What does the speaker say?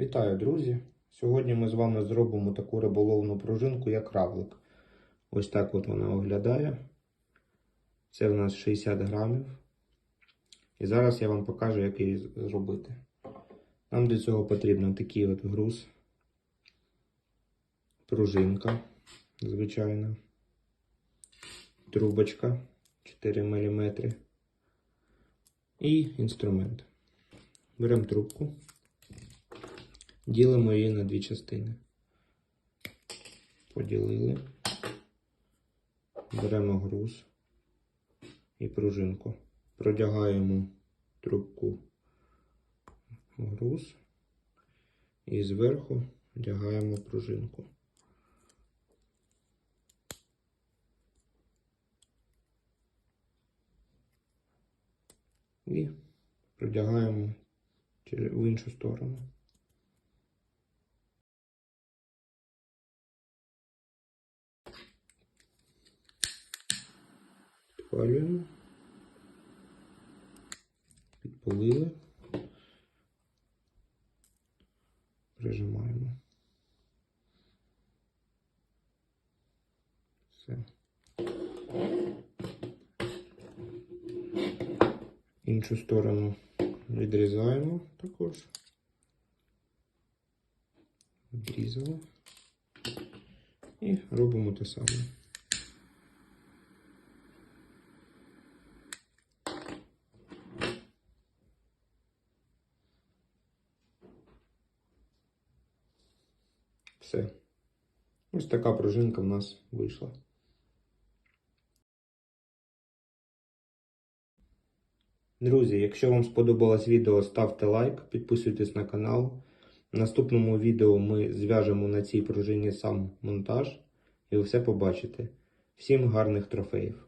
Вітаю, друзі! Сьогодні ми з вами зробимо таку риболовну пружинку, як равлик. Ось так от вона виглядає. Це в нас 60 грамів. І зараз я вам покажу, як її зробити. Нам для цього потрібен такий от груз, пружинка, звичайна, трубочка 4 мм і інструмент. Беремо трубку. Ділимо її на дві частини. Поділили. Беремо груз і пружинку. Продягаємо трубку в груз і зверху одягаємо пружинку. І продягаємо в іншу сторону. Підпалюємо. Підпалили. Прижимаємо. Все. Іншу сторону відрізаємо також. Відрізали. І робимо те саме. Все. Ось така пружинка в нас вийшла. Друзі, якщо вам сподобалось відео, ставте лайк, підписуйтесь на канал. В наступному відео ми зв'яжемо на цій пружині сам монтаж і все побачите. Всім гарних трофеїв!